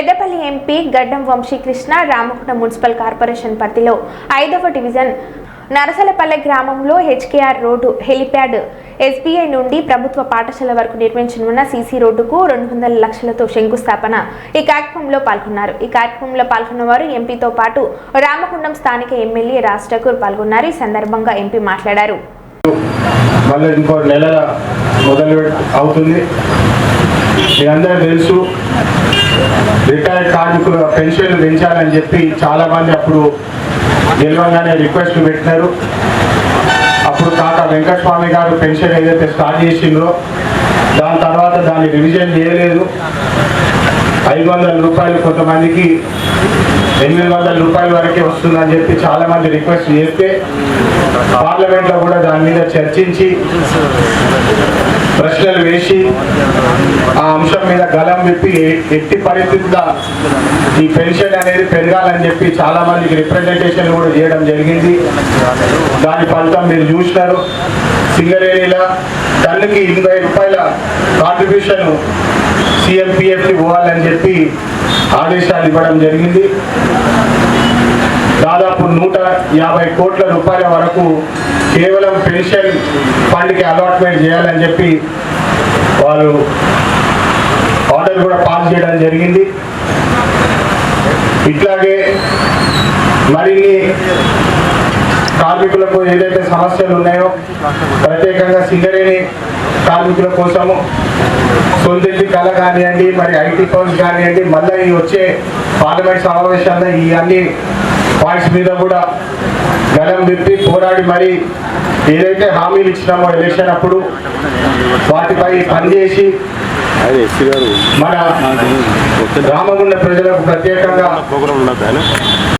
Peddapalli MP గడ్డం Vamsikrishna రామకుంట municipal corporation పరిధిలో ఐదవ డివిజన్ నరసలపల్లె గ్రామంలో హెచ్కేఆర్ రోడ్డు హెలిప్యాడ్ ఎస్బీఐ నుండి ప్రభుత్వ పాఠశాల వరకు నిర్మించనున్న సీసీ రోడ్డుకు రెండు వందల లక్షలతో శంకుస్థాపన. ఈ కార్యక్రమంలో పాల్గొన్నారు. ఈ కార్యక్రమంలో పాల్గొన్న వారు ఎంపీతో పాటు రామకుండం స్థానిక ఎమ్మెల్యే రాజ్ ఠాకూర్ పాల్గొన్నారు. ఈ సందర్భంగా ఎంపీ మాట్లాడారు. మళ్ళీ ఇంకో నెల మొదలు అవుతుంది. మీ అందరూ తెలుసు రిటైర్డ్ కార్మికుల పెన్షన్లు పెంచాలని చెప్పి చాలామంది అప్పుడు గెలవగానే రిక్వెస్ట్లు పెట్టినారు. అప్పుడు తాత వెంకటస్వామి గారు పెన్షన్ ఏదైతే స్టార్ట్ చేసిండ్రో దాని తర్వాత దాన్ని రివిజన్ చేయలేదు. ఐదు వందల రూపాయలు కొంతమందికి ఎనిమిది వందల రూపాయల వరకే వస్తుందని చెప్పి చాలా మంది రిక్వెస్ట్ చేస్తే పార్లమెంట్లో కూడా దాని మీద చర్చించి ప్రశ్నలు వేసి ఆ అంశం మీద గలం విప్పి ఎట్టి పరిస్థితుల్లో ఈ పెన్షన్ అనేది పెరగాలని చెప్పి చాలా మందికి రిప్రజెంటేషన్ కూడా చేయడం జరిగింది. దాని ఫలితం మీరు చూసినారు. సింగరేణిలో టన్నుకి ఎనభై రూపాయల కాంట్రిబ్యూషన్ సిఎంపిఎఫ్కి పోవాలని చెప్పి ఆదేశాలు ఇవ్వడం జరిగింది. దాదాపు నూట యాభై కోట్ల రూపాయల వరకు కేవలం పెన్షన్ ఫండ్కి అలాట్మెంట్ చేయాలని చెప్పి వాళ్ళు ఆర్డర్ కూడా పాస్ చేయడం జరిగింది. ఇట్లాగే మరిన్ని కార్మికులకు ఏదైతే సమస్యలు ఉన్నాయో ప్రత్యేకంగా సింగరేణి కార్మికుల కోసము సొంతింటి కళ కానివ్వండి మరి ఐటీ ఫండ్స్ కానివ్వండి మళ్ళీ ఈ వచ్చే పార్లమెంట్ సమావేశాల్లో ఈ అన్ని పాయింట్స్ మీద కూడా గలం విప్పి పోరాడి మరి ఏదైతే హామీలు ఇచ్చినామో ఎలక్షన్ అప్పుడు వాటిపై పనిచేసి మన రామగుండ ప్రజలకు ప్రత్యేకంగా